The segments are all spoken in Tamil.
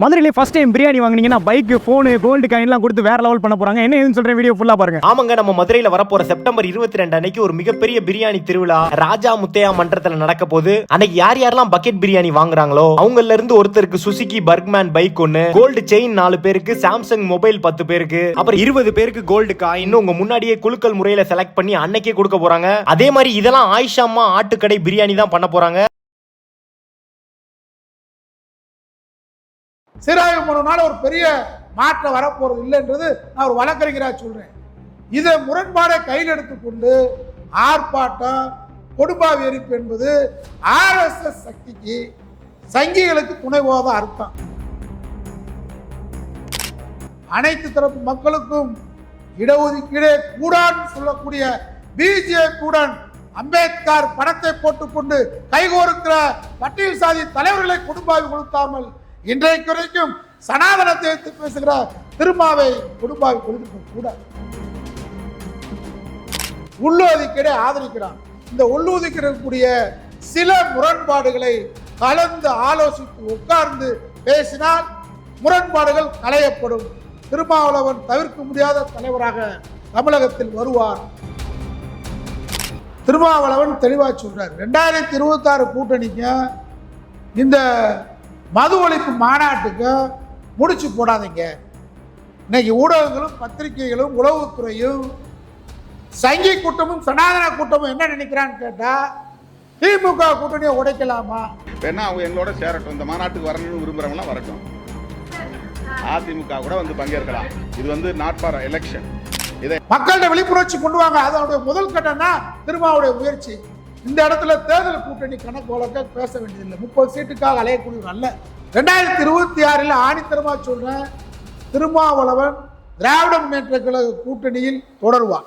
மதுரையிலே ஃபஸ்ட் டைம் பிரியாணி வாங்கினீங்கன்னா பைக் ஃபோனு கோல்டு காயின்லாம் கொடுத்து வேற லெவல் பண்ண போறாங்க. என்ன ஏதுன்னு சொல்றேன் வீடியோ ஃபுல்லா பாருங்க. ஆமாங்க நம்ம மதுரையில வரப்போற செப்டம்பர் இருபத்தி ரெண்டு அன்னைக்கு ஒரு மிகப்பெரிய பிரியாணி திருவிழா ராஜா முத்தையா மன்றத்துல நடக்க போது அன்னைக்கு யார் யாரெல்லாம் பக்கெட் பிரியாணி வாங்குறாங்களோ அவங்கல இருந்து ஒருத்தருக்கு சுசுகி பர்க்மேன் பைக் ஒன்னு கோல்டு செயின் நாலு பேருக்கு சாம்சங் மொபைல் பத்து பேருக்கு அப்புறம் இருபது பேருக்கு கோல்டு காயின் உங்க முன்னாடியே குலுக்கல் முறையில செலக்ட் பண்ணி அன்னைக்கே கொடுக்க போறாங்க. அதே மாதிரி இதெல்லாம் ஆயிஷாமா ஆட்டுக்கடை பிரியாணி தான் பண்ண போறாங்க. சீராய்வு பண்ணனால ஒரு பெரிய மாற்றம் வரப்போறது இல்லைன்றது நான் ஒரு வழக்கறிஞராக சொல்றேன். இதை முரண்பாடை கையில் எடுத்துக்கொண்டு ஆர்ப்பாட்டம் கொடும்பாவி எரிப்பு என்பது ஆர்எஸ்எஸ் சக்திக்கு சங்கிகளுக்கு துணை போத அர்த்தம். அனைத்து தரப்பு மக்களுக்கும் இடஒதுக்கீடே கூடான்னு சொல்லக்கூடிய பிஜே கூடன் அம்பேத்கர் படத்தை போட்டுக்கொண்டு கைகோருக்கிற பட்டியல் சாதி தலைவர்களை குடும்பாவி கொடுத்தாமல் இன்றைக்கு வரைக்கும் சனாதனத்தை எடுத்து பேசுகிற திருமாவை குடும்பாவை கொடுத்துருக்க கூடாது உள்ளொதுக்கீடை ஆதரிக்கிறான். இந்த உள்ளொதுக்கீடக்கூடிய சில முரண்பாடுகளை கலந்து ஆலோசித்து உட்கார்ந்து பேசினால் முரண்பாடுகள் களையப்படும். திருமாவளவன் தவிர்க்க முடியாத தலைவராக தமிழகத்தில் வருவார். திருமாவளவன் தெளிவாக சொல்றார். ரெண்டாயிரத்தி இருபத்தாறு கூட்டணிக்கும் இந்த மது ஒழிப்பு மாநாட்டுக்கும் முடிச்சு போடாதீங்க. இன்னைக்கு ஊடகங்களும் பத்திரிகைகளும் உளவுத்துறையும் சங்கி கூட்டமும் சனாதன கூட்டமும் என்ன நினைக்கிறான்னு கேட்டா திமுக கூட்டணியை உடைக்கலாமா? வேணா அவங்க எங்களோட சேரட்டும். இந்த மாநாட்டுக்கு வரணும்னு விரும்புறவங்களாம் வரட்டும். அதிமுக கூட வந்து பங்கேற்கலாம். இது வந்து நாட் ஃபார் எலெக்ஷன் இதை மக்கள்கிட்ட விழிப்புணர்ச்சி கொண்டு வாங்க. அதனுடைய முதல் கட்டம்னா திருமாவுடைய முயற்சி. இந்த இடத்துல தேர்தல் கூட்டணி கணக்கு வழக்க பேச வேண்டியதில்லை. முப்பது சீட்டுக்காக அலையக்கூடிய அல்ல ரெண்டாயிரத்தி இருபத்தி ஆறில் ஆணித்தரமாக சொல்கிறேன் திருமாவளவன் திராவிட முன்னேற்ற கழக கூட்டணியில் தொடருவார்.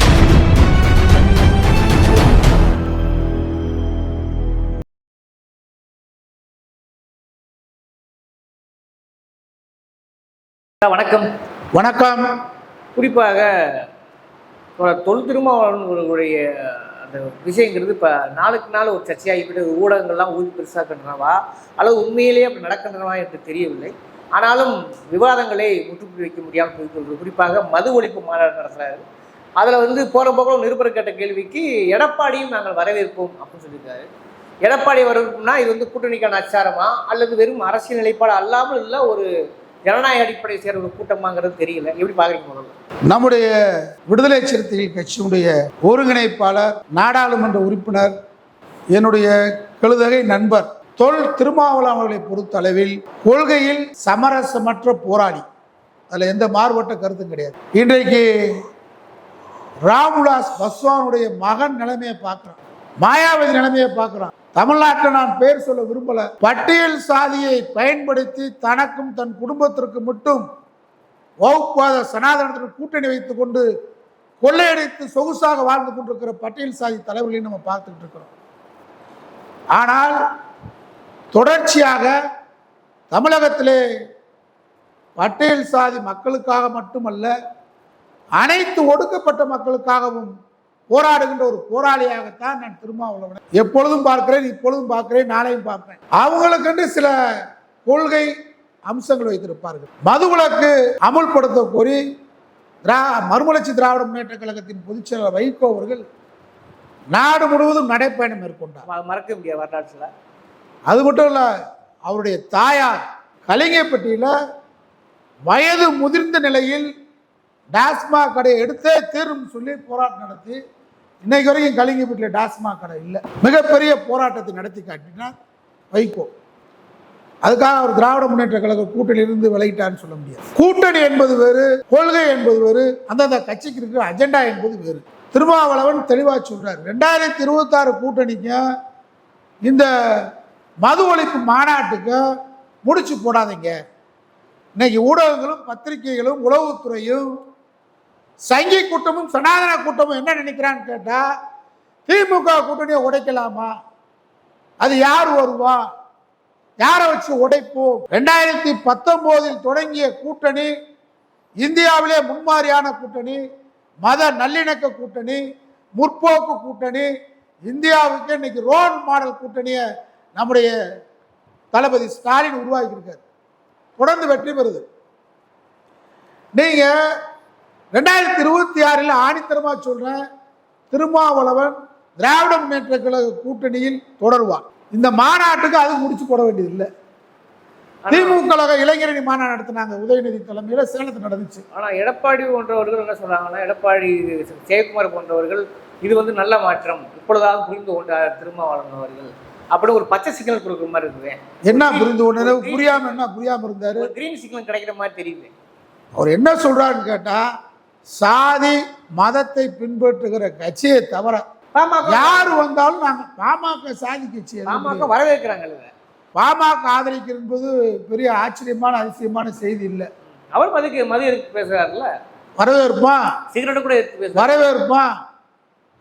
வணக்கம். வணக்கம். குறிப்பாக தொல் திருமாவளவனுடைய அந்த விஷயங்கிறது இப்போ நாளுக்கு நாள் ஒரு சர்ச்சையாகிவிட்டு ஊடகங்கள்லாம் ஊதி பெருசாக்கின்றனவா அல்லது உண்மையிலேயே அப்படி நடக்கின்றனவா என்று தெரியவில்லை. ஆனாலும் விவாதங்களை முற்றுப்புள்ளி வைக்க முடியாமல் போய்கொள்வது குறிப்பாக மது ஒழிப்பு மாநாடு நடத்துகிறாரு அதில் வந்து போகிற போக்கில் நிருபர் கேட்ட கேள்விக்கு எடப்பாடியும் நாங்கள் வரவேற்போம் அப்படின்னு சொல்லியிருக்காரு. எடப்பாடி வரவேற்பும்னா இது வந்து கூட்டணிக்கான அச்சாரமா? அல்லது வெறும் அரசியல் நிலைப்பாடு அல்லாமல் இல்லை ஒரு ஜனநாயக அடிப்படை சேர்ந்த ஒரு கூட்டமாங்கிறது தெரியல. எப்படி பாக்குறீங்க முதல்ல? நம்முடைய விடுதலை சிறுத்தைகள் கட்சியினுடைய ஒருங்கிணைப்பாளர் நாடாளுமன்ற உறுப்பினர் என்னுடைய கழுதகை நண்பர் தொல் திருமாவளவன் அவர்களை பொறுத்தளவில் கொள்கையில் சமரசமற்ற போராளி. அதில் எந்த மாறுபட்ட கருத்தும் கிடையாது. இன்றைக்கு ராம்விலாஸ் பஸ்வானுடைய மகன் நிலைமையை பார்க்குறான். மாயாவதி நிலைமையை பார்க்குறான். தமிழ்நாட்டில் நான் பெயர் சொல்ல விரும்பல. பட்டியல் சாதியை பயன்படுத்தி தனக்கும் தன் குடும்பத்திற்கு மட்டும் வகுப்பாத சனாதனத்திற்கு கூட்டணி வைத்து கொண்டு கொள்ளையடித்து சொகுசாக வாழ்ந்து கொண்டிருக்கிற பட்டியல் சாதி தலைவர்களையும் நம்ம பார்த்துக்கிட்டு இருக்கிறோம். ஆனால் தொடர்ச்சியாக தமிழகத்திலே பட்டியல் சாதி மக்களுக்காக மட்டுமல்ல அனைத்து ஒடுக்கப்பட்ட மக்களுக்காகவும் போராடுகின்ற ஒரு போராளியாகத்தான் நான் திருமாவளவனை எப்பொழுதும் பார்க்கிறேன் இப்பொழுதும் பார்க்கிறேன் நாளையும் பார்க்கிறேன் அவங்களுக்கென்று சில கொள்கை அம்சங்கள் வைத்திருப்பார்கள். மதுவிலக்கு அமுல்படுத்த கோரி திரா மறுமலர்ச்சி திராவிட முன்னேற்ற கழகத்தின் பொதுச் செயலாளர் வைகோ அவர்கள் நாடு முழுவதும் நடைப்பயணம் மேற்கொண்டார். மறக்க முடியாது வரலாற்றில். அது மட்டும் இல்லை அவருடைய தாயார் கலிங்கப்பட்டியில் வயது முதிர்ந்த நிலையில் டாஸ்மாக் கடையை எடுத்தே தீரும் சொல்லி போராட்டம் நடத்தி இன்னைக்கு வரைக்கும் கலிங்கப்பட்டியில் டாஸ்மாக் கடை இல்லை. மிகப்பெரிய போராட்டத்தை நடத்தி காட்டினா வைகோ. அதுக்காக அவர் திராவிட முன்னேற்ற கழக கூட்டணியிலிருந்து விலகிட்டான்னு சொல்ல முடியாது. கூட்டணி என்பது வேறு கொள்கை என்பது வேறு அந்தந்த கட்சிக்கு இருக்கிற அஜெண்டா என்பது வேறு. திருமாவளவன் தெளிவாக சொல்றார். ரெண்டாயிரத்தி இருபத்தாறு கூட்டணிக்கும் இந்த மது ஒழிப்பு மாநாட்டுக்கும் முடிச்சு போடாதீங்க. இன்னைக்கு ஊடகங்களும் பத்திரிகைகளும் உளவுத்துறையும் சங்கி கூட்டமும் சனாதன கூட்டமும் என்ன நினைக்கிறான்னு கேட்டால் திமுக கூட்டணியை உடைக்கலாமா? அது யார் வருவா? யாரை வச்சு உடைப்போம்? ரெண்டாயிரத்தி பத்தொம்போதில் தொடங்கிய கூட்டணி இந்தியாவிலே முன்மாதிரியான கூட்டணி மத நல்லிணக்க கூட்டணி முற்போக்கு கூட்டணி இந்தியாவுக்கு இன்னைக்கு ரோல் மாடல் கூட்டணியை நம்முடைய தளபதி ஸ்டாலின் உருவாக்கியிருக்காரு. தொடர்ந்து வெற்றி பெறுது. நீங்கள் ரெண்டாயிரத்தி இருபத்தி ஆறில் ஆணித்தரமா சொல்றேன் திருமாவளவன் திராவிட முன்னேற்ற கழக கூட்டணியில் தொடருவார். இந்த மாநாட்டுக்கு அது முடிச்சு போட வேண்டியது இல்லை திமுக கழக இளைஞரணி மாநாடு நடத்தினாங்க உதயநிதி தலைமையில சேலத்தில் நடந்துச்சு. ஆனா எடப்பாடி போன்றவர்கள் என்ன சொல்றாங்கன்னா எடப்பாடி ஜெயக்குமார் போன்றவர்கள் இது வந்து நல்ல மாற்றம். இப்பொழுதாவது புரிந்து கொண்டார் திருமாவளவன் அவர்கள். அப்படி ஒரு பச்சை சிக்னல் கொடுக்குற மாதிரி இருக்குது என்ன புரிந்து கொண்டு புரியாம என்ன? புரியாம இருந்தாரு? கிரீன் சிக்னல் கிடைக்கிற மாதிரி தெரியுது அவர் என்ன சொல்றாருன்னு கேட்டா சாதி மதத்தை பின்பற்றுகிற கட்சியை தவிர யார் வந்தாலும் நாங்க பாமக சாதி கட்சி பாமக. வரவேற்கிறாங்கல்ல. பாமக ஆதரிக்கிறது என்பது பெரிய ஆச்சரியமான அதிசயமான செய்தி இல்லை. அவர் மதுக்கு மது எதிர்த்து பேசுறாருல்ல? வரவேற்பான் சிகரெட்டு கூட எடுத்து பேசுறாரு. வரவேற்பான்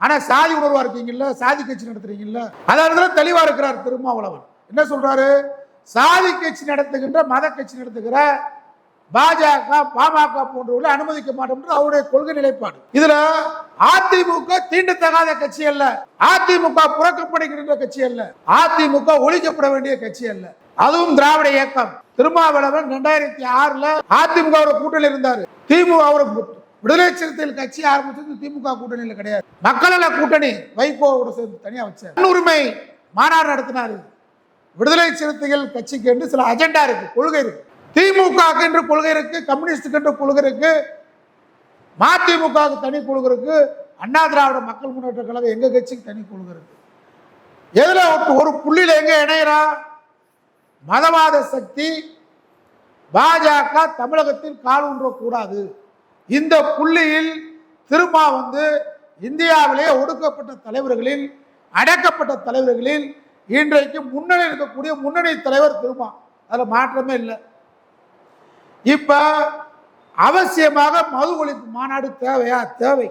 ஆனா சாதி உணர்வா இருக்கீங்கல்ல? சாதி கட்சி நடத்துறீங்கல்ல? அதாவது தெளிவா இருக்கிறார் திருமாவளவன். என்ன சொல்றாரு? சாதி கட்சி நடத்துகின்ற மத கட்சி நடத்துகிற பாஜக பாமக போன்றவர்களை அனுமதிக்க மாட்டோம் அவருடைய கொள்கை நிலைப்பாடு. இதுல அதிமுக தீண்டத்தகாத கட்சி அல்ல. அதிமுக புறக்கப்படுகின்ற கட்சி அல்ல. அதிமுக ஒழிக்கப்பட வேண்டிய கட்சி அல்ல. அதுவும் திராவிட இயக்கம். திருமாவளவன் ரெண்டாயிரத்தி ஆறுல அதிமுக கூட்டணி இருந்தாரு. திமுக அவர் விடுதலை சிறுத்தைகள் கட்சி ஆரம்பிச்சது திமுக கூட்டணியில கிடையாது. மக்கள் கூட்டணி வைகோவோட சேர்ந்து தனியா வச்சார். முன்னுரிமை மாநாடு நடத்தினாரு. விடுதலை சிறுத்தைகள் கட்சிக்கு என்று சில அஜெண்டா இருக்கு கொள்கை இருக்கு. திமுக என்று கொள்கை இருக்கு கம்யூனிஸ்டுக்கு என்று கொள்கை இருக்கு. மதிமுக தனி கொள்கை இருக்கு. அண்ணா திராவிட மக்கள் முன்னேற்ற கழகம் எங்க கட்சிக்கு தனி கொள்கை இருக்கு. எதுல ஒரு- புள்ளியில எங்க இணையறா? மதவாத சக்தி பாஜக தமிழகத்தில் கால் ஊன்றக்கூடாது இந்த புள்ளியில் திருமா வந்து இந்தியாவிலே ஒடுக்கப்பட்ட தலைவர்களில் அடக்கப்பட்ட தலைவர்களில் இன்றைக்கு முன்னணி இருக்கக்கூடிய முன்னணி தலைவர் திருமா. அதில் மாற்றமே இல்லை. இப்போ அவசியமாக மது ஒழிப்பு மாநாடு தேவையா? தேவை.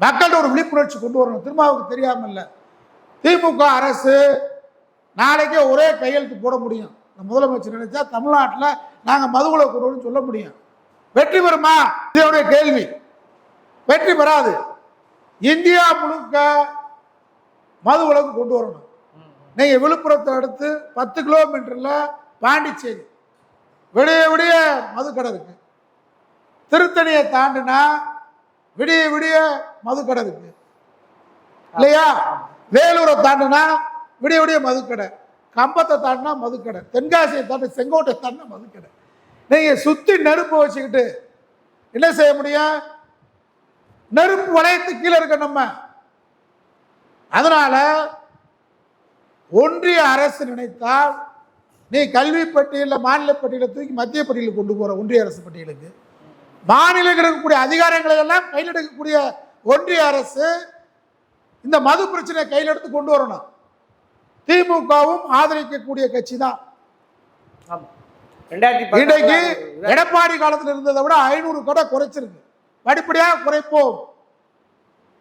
மக்கள்கிட்ட ஒரு விழிப்புணர்ச்சி கொண்டு வரணும். திருமாவுக்கு தெரியாம தெரியாமல்ல. திமுக அரசு நாளைக்கே ஒரே கையெழுத்து போட முடியும். இந்த முதலமைச்சர் நினைச்சா தமிழ்நாட்டில் நாங்கள் மதுகுல கொண்டு சொல்ல முடியும். வெற்றி பெறுமா? இதனுடைய கேள்வி. வெற்றி பெறாது. இந்தியா முழுக்க மது உலகம் கொண்டு வரணும். நீங்கள் விழுப்புரத்தை அடுத்து பத்து கிலோமீட்டரில் பாண்டிச்சேரி. விடிய விடிய மதுக்கடை இருக்கு திருத்தணியை தாண்டினா விடிய விடிய மதுக்கடை இருக்கு இல்லையா? வேலூரை தாண்டினா விடிய விடிய மதுக்கடை. கம்பத்தை தாண்டினா மதுக்கடை. தென்காசியை தாண்டி செங்கோட்டை தாண்டினா மதுக்கடை. நீங்க சுத்தி நெருப்பு வச்சுக்கிட்டு என்ன செய்ய முடியும்? நெருப்பு வளையத்து கீழே இருக்க நம்ம. அதனால ஒன்றிய அரசு நினைத்தால் நீ கல்வி பட்டியலில் மாநில பட்டியலை தூக்கி மத்திய பட்டியலுக்கு கொண்டு போற ஒன்றிய அரசு பட்டியலுக்கு. மாநிலங்கள் இருக்கக்கூடிய அதிகாரங்களை எல்லாம் கையில் எடுக்கக்கூடிய ஒன்றிய அரசு இந்த மது பிரச்சனையை கையில் எடுத்து கொண்டு வரணும். திமுகவும் ஆதரிக்கக்கூடிய கட்சி தான். இன்றைக்கு எடப்பாடி காலத்தில் இருந்ததை விட ஐநூறு கடை குறைச்சிருக்கு. படிப்படியாக குறைப்போம்.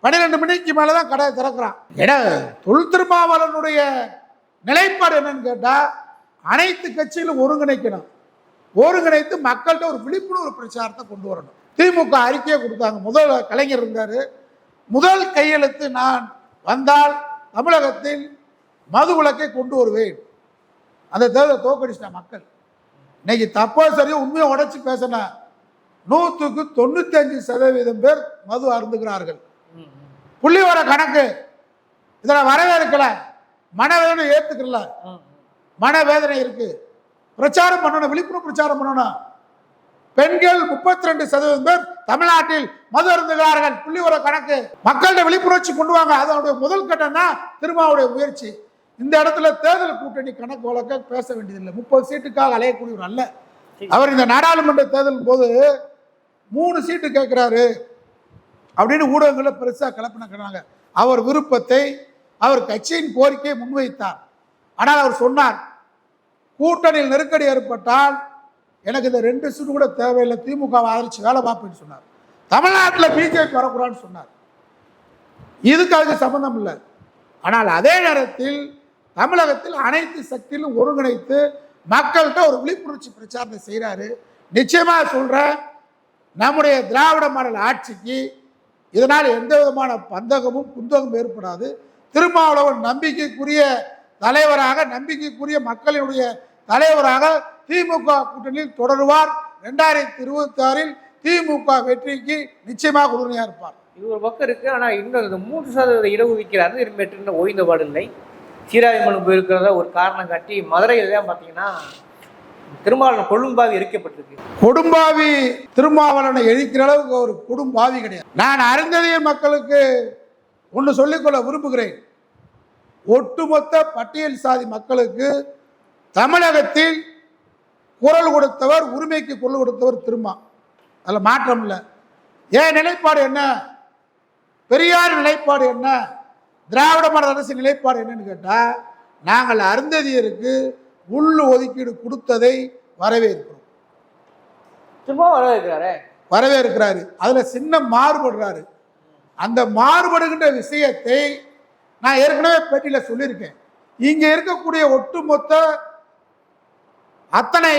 பன்னிரெண்டு மணிக்கு மேலே தான் கடை திறக்கிறான். எட. தொல் திருமாவளவனுடைய நிலைப்பாடு என்னன்னு கேட்டால் அனைத்து கட்சிகளும் ஒருங்கிணைக்கணும். ஒருங்கிணைத்து மக்கள்கிட்ட ஒரு விழிப்புணர்வு பிரச்சாரத்தை கொண்டு வரணும். திமுக அறிக்கையை கொடுத்தாங்க. முதல் கலைஞர் இருந்தார். முதல் கையெழுத்து நான் வந்தால் தமிழகத்தில் மது விளக்கை கொண்டு வருவேன். அந்த தேர்தலை தோக்கடிச்சிட்ட மக்கள். இன்னைக்கு தப்போ சரியோ உண்மையை உடச்சி பேசின நூற்றுக்கு தொண்ணூத்தஞ்சு சதவீதம் பேர் மது அருந்துகிறார்கள். புள்ளி வர கணக்கு. இதில் வரவேற்கல. மனவேதனை ஏற்றுக்கல மனவேதனை இருக்கு. பிரச்சாரம் பண்ணணும் விழிப்புணர்வு பிரச்சாரம் பண்ணணும். பெண்கள் முப்பத்தி ரெண்டு சதவீதம் பேர் தமிழ்நாட்டில் மது அருந்துகிறார்கள். புள்ளி ஒரு கணக்கு. மக்கள்கிட்ட விழிப்புணர்ச்சி கொண்டு வாங்க. அதனுடைய முதல் கட்டம் தான் திருமாவுடைய முயற்சி. இந்த இடத்துல தேர்தல் கூட்டணி கணக்கு வழக்க பேச வேண்டியதில்லை. முப்பது சீட்டுக்காக அலையக்கூடியவர் அல்ல. அவர் இந்த நாடாளுமன்ற தேர்தல் போது மூணு சீட்டு கேட்கிறாரு. அப்படின்னு ஊடகங்களில் பெருசாக கலப்பினாங்க அவர் விருப்பத்தை அவர் கட்சியின் கோரிக்கையை முன்வைத்தார். ஆனால் அவர் சொன்னார் கூட்டணியில் நெருக்கடி ஏற்பட்டால் எனக்கு இந்த ரெண்டு சீட்டு கூட தேவையில்லை திமுகவை ஆதரிச்சு வேலை பார்ப்பேன்னு சொன்னார். தமிழ்நாட்டில் பிஜேபி வரக்கூடாதுன்னு சொன்னார். இதுக்கு அதுக்கு சம்பந்தம் இல்லை. ஆனால் அதே நேரத்தில் தமிழகத்தில் அனைத்து சக்தியிலும் ஒருங்கிணைத்து மக்கள்கிட்ட ஒரு விழிப்புணர்ச்சி பிரச்சாரத்தை செய்கிறாரு நிச்சயமாக சொல்கிறேன் நம்முடைய திராவிட மாடல் ஆட்சிக்கு இதனால் எந்த விதமான பந்தகமும் குந்தகமும் ஏற்படாது. திருமாவளவன் நம்பிக்கைக்குரிய தலைவராக நம்பிக்கைக்குரிய மக்களினுடைய தலைவராக திமுக கூட்டணியில் தொடருவார். ரெண்டாயிரத்தி இருபத்தி ஆறில் திமுக வெற்றிக்கு நிச்சயமாக உறுதுணையாக இருப்பார். இது ஒரு பக்கம் இருக்கு ஆனா இன்னும் இந்த மூன்று சதவீத இடஒதுக்கீடு இனிமேட்டு இன்னும் ஓய்ந்த பாடு இல்லை. சீராய்மலம் போயிருக்கிறத ஒரு காரணம் காட்டி மதுரையில் தான் பார்த்தீங்கன்னா திருமாவளவன் கொழும்பாவி எரிக்கப்பட்டிருக்கு. கொடும்பாவி திருமாவளவனை எழிக்கிற அளவுக்கு ஒரு கொடும்பாவி கிடையாது. நான் அருந்ததிய மக்களுக்கு ஒன்று சொல்லிக்கொள்ள விரும்புகிறேன். ஒட்டுமொத்த பட்டியல் சாதி மக்களுக்கு தமிழகத்தில் குரல் கொடுத்தவர் உரிமைக்கு குரல் கொடுத்தவர் திருமா. அதில் மாற்றம் இல்லை. ஏன் நிலைப்பாடு என்ன? பெரியார் நிலைப்பாடு என்ன? திராவிட மாடல் அரசு நிலைப்பாடு என்னன்னு கேட்டால் நாங்கள் அருந்ததியருக்கு உள் ஒதுக்கீடு கொடுத்ததை வரவேற்கிறோம். திரும்ப வர இருக்கிறாரே வரவேற்கிறாரு. அதுல சின்ன மாறுபடுறாரு. அந்த மாறுபடுகின்ற விஷயத்தை நான் ஏற்கனவே பேட்டியில் சொல்லியிருக்கேன். இங்கே இருக்கக்கூடிய ஒட்டுமொத்த அத்தனை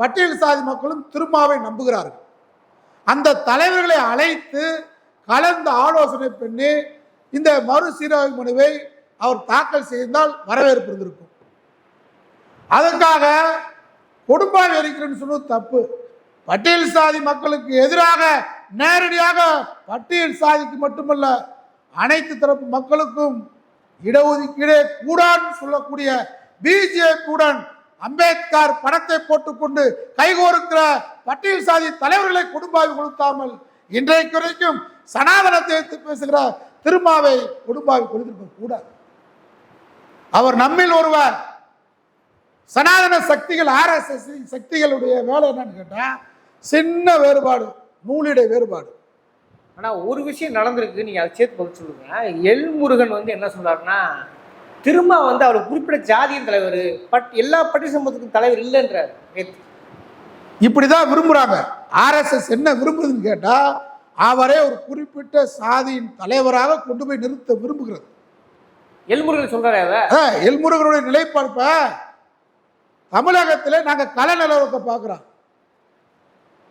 பட்டியல் சாதி மக்களும் திருமாவை நம்புகிறார்கள். அந்த தலைவர்களை அழைத்து கலந்து ஆலோசனை பண்ணி இந்த மறுசீரமைப்பு மனுவை அவர் தாக்கல் செய்தால் வரவேற்பு இருந்திருக்கும். அதற்காக கொடும்பாவி இருக்கிறேன்னு சொன்னது தப்பு. பட்டியல் சாதி மக்களுக்கு எதிராக நேரடியாக பட்டியல் சாதிக்கு மட்டுமல்ல அனைத்து தரப்பு மக்களுக்கும் இடஒதுக்கீடே கூடான்னு சொல்லக்கூடிய பிஜேபியுடன் அம்பேத்கர் படத்தை போட்டுக்கொண்டு கைகோருக்கிற பட்டியல் சாதி தலைவர்களை குடும்பாவி கொடுத்தாமல் இன்றைக்கு வரைக்கும் சனாதனத்தை எடுத்து பேசுகிற திருமாவை குடும்பாவி கொடுத்திருக்க கூடாது. அவர் நம்மில் ஒருவர் சனாதன சக்திகள் ஆர்எஸ்எஸ் சக்திகளுடைய வேலை என்னன்னு கேட்டால் சின்ன வேறுபாடு நூலிடை வேறுபாடு. ஆனா ஒரு விஷயம் நடந்திருக்கு நீங்க அதை சேர்த்து பதில் சொல்லுங்க. எல் முருகன் வந்து என்ன சொல்றாருன்னா திரும்ப வந்து அவர் குறிப்பிட்ட ஜாதியின் தலைவர் பட் எல்லா பட்டி சமூகத்துக்கும் தலைவர் இல்லைன்றார் நேத்து. இப்படிதான் விரும்புறாங்க. ஆர்எஸ்எஸ் என்ன விரும்புதுன்னு கேட்டா அவரை ஒரு குறிப்பிட்ட சாதியின் தலைவராக கொண்டு போய் நிறுத்த விரும்புகிறது. எல் முருகன் சொல்றாரு எல்முருகனுடைய நிலைப்பாடு இப்ப தமிழகத்தில் நாங்க கல நிலவரத்தை பார்க்குறோம்.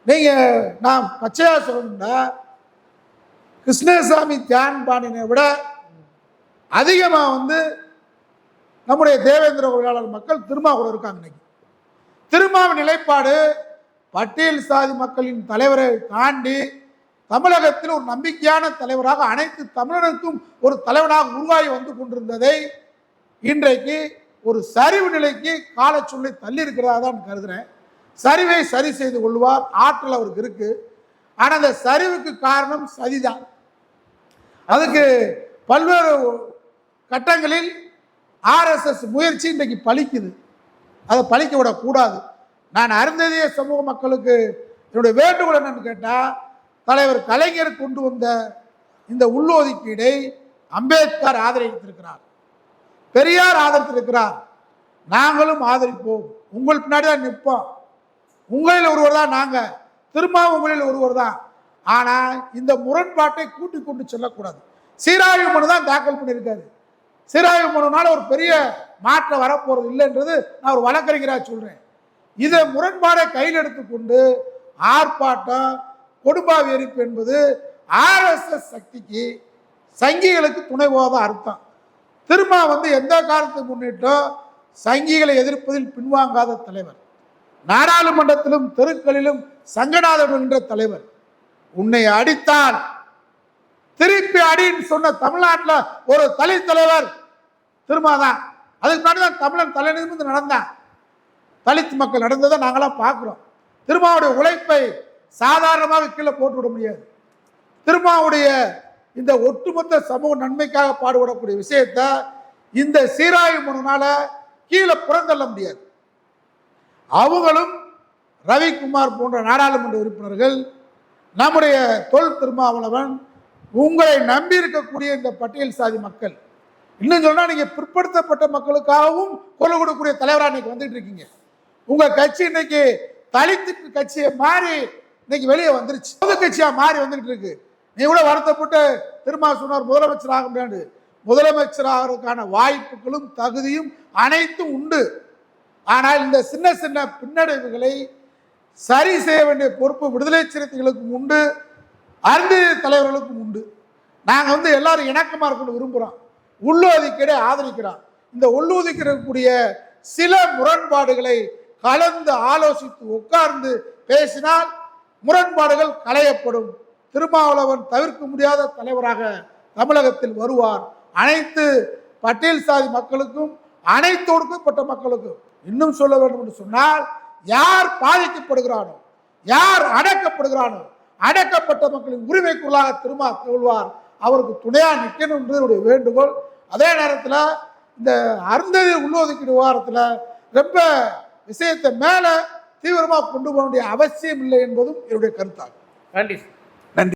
நீங்க நான் பச்சையா சொல்லணும்னா கிருஷ்ணசாமி தியான் பாண்டியனை விட அதிகமாக வந்து நம்முடைய தேவேந்திர தொழிலாளர் மக்கள் திருமாவூர் இருக்காங்க இன்னைக்கு. திருமாவின் நிலைப்பாடு பட்டியல் சாதி மக்களின் தலைவரை தாண்டி தமிழகத்தில் ஒரு நம்பிக்கையான தலைவராக அனைத்து தமிழருக்கும் ஒரு தலைவனாக உருவாகி வந்து கொண்டிருந்ததை இன்றைக்கு ஒரு சரிவு நிலைக்கு கால தள்ளி இருக்கிறதா தான் கருதுறேன். சரிவை சரி செய்து கொள்வார். ஆற்றல் அவருக்கு இருக்கு. ஆனால் அந்த சரிவுக்கு காரணம் சதிதான். அதுக்கு பல்வேறு கட்டங்களில் ஆர்எஸ்எஸ் முயற்சி இன்றைக்கு பழிக்குது அதை பழிக்க விடக்கூடாது. நான் அருந்ததிய சமூக மக்களுக்கு என்னுடைய வேண்டுகோள் என்னன்னு கேட்டால் தலைவர் கலைஞர் கொண்டு வந்த இந்த உள்ளொதுக்கீடை அம்பேத்கர் ஆதரித்திருக்கிறார். பெரியார் ஆதரித்திருக்கிறார். நாங்களும் ஆதரிப்போம். உங்கள் பின்னாடி தான் நிற்போம். உங்களில் ஒருவர் தான் நாங்கள் திரும்ப உங்களில் ஒருவர் தான் ஆனால் இந்த முரண்பாட்டை கூட்டி கொண்டு செல்லக்கூடாது. சீராய்வு மனு தான் தாக்கல் பண்ணியிருக்காரு. சீராய்வு மனுனால ஒரு பெரிய மாற்றம் வரப்போறது இல்லைன்றது நான் ஒரு வழக்கறிஞராக சொல்றேன். இதை முரண்பாடை கையில் எடுத்துக்கொண்டு ஆர்ப்பாட்டம் கொடும்பாவி எரிப்பு என்பது ஆர்எஸ்எஸ் சக்திக்கு சங்கிகளுக்கு துணை போகாத அர்த்தம். திரும்ப வந்து எந்த காலத்துக்கு முன்னிட்டோ சங்கிகளை எதிர்ப்பதில் பின்வாங்காத தலைவர். நாடாளுமன்றத்திலும் தெருக்களிலும் சங்கநாதன் என்ற தலைவர். உன்னை அடித்தான். திருப்பி அடின்னு சொன்ன தமிழ்நாட்டில் ஒரு தலை தலைவர் திருமாதான் அதுக்கு முன்னாடி தான் தமிழன் தலை நிமிர்ந்து நடந்தான். தலித் மக்கள் நடந்ததை நாங்களாம் பார்க்குறோம். திருமாவுடைய உழைப்பை சாதாரணமாக கீழே போட்டு விட முடியாது. திருமாவுடைய இந்த ஒட்டுமொத்த சமூக நன்மைக்காக பாடுபடக்கூடிய விஷயத்தை இந்த சீராய்வு மனுனால கீழே புறந்தள்ள முடியாது. அவங்களும் ரவிக்குமார் போன்ற நாடாளுமன்ற உறுப்பினர்கள் நம்முடைய தொல் திருமாவளவன் உங்களை நம்பி இருக்கக்கூடிய இந்த பட்டியல் சாதி மக்கள். இன்னும் சொன்னால் நீங்கள் பிற்படுத்தப்பட்ட மக்களுக்காகவும் குரல் கொடுக்கக்கூடிய தலைவராக இன்னைக்கு வந்துட்டு இருக்கீங்க. உங்கள் கட்சி இன்னைக்கு தலித்துக்கு கட்சியை மாறி இன்னைக்கு வெளியே வந்துருச்சு. பொது கட்சியாக மாறி வந்துகிட்டு இருக்கு. நீ கூட வருத்தப்பட்டு திருமா சொன்னார் முதலமைச்சர் ஆக முடியாது. முதலமைச்சர் ஆகிறதுக்கான வாய்ப்புகளும் தகுதியும் அனைத்தும் உண்டு. ஆனால் இந்த சின்ன சின்ன பின்னடைவுகளை சரி செய்ய வேண்டிய பொறுப்பு விடுதலை சிறுத்தைகளுக்கும் உண்டு அருந்ததி தலைவர்களுக்கும் உண்டு. நாங்கள் வந்து எல்லாரும் இணக்கமாக இருக்கணும் விரும்புகிறோம் உள்ளொதுக்கீடை ஆதரிக்கிறோம். இந்த உள்ளொதுக்கீடக்கூடிய சில முரண்பாடுகளை கலந்து ஆலோசித்து உட்கார்ந்து பேசினால் முரண்பாடுகள் களையப்படும். திருமாவளவன் தவிர்க்க முடியாத தலைவராக தமிழகத்தில் வருவார். அனைத்து பட்டியல் சாதி மக்களுக்கும் அனைத்து ஒடுக்கப்பட்ட மக்களுக்கும். இன்னும் சொல்ல வேண்டும் என்று சொன்னால் யார் பாதிக்கப்படுகிறானோ யார் அடக்கப்படுகிறானோ அடக்கப்பட்ட மக்களின் உரிமைக்குள்ளாக திரும்ப கொள்வார் அவருக்கு துணையாக நிற்கணும் என்று என்னுடைய வேண்டுகோள். அதே நேரத்தில் இந்த அருந்ததி உள்ளொதுக்கீடு விவகாரத்தில் ரொம்ப விஷயத்தை மேலே தீவிரமாக கொண்டு போக வேண்டிய அவசியம் இல்லை என்பதும் என்னுடைய கருத்தாகும் நன்றி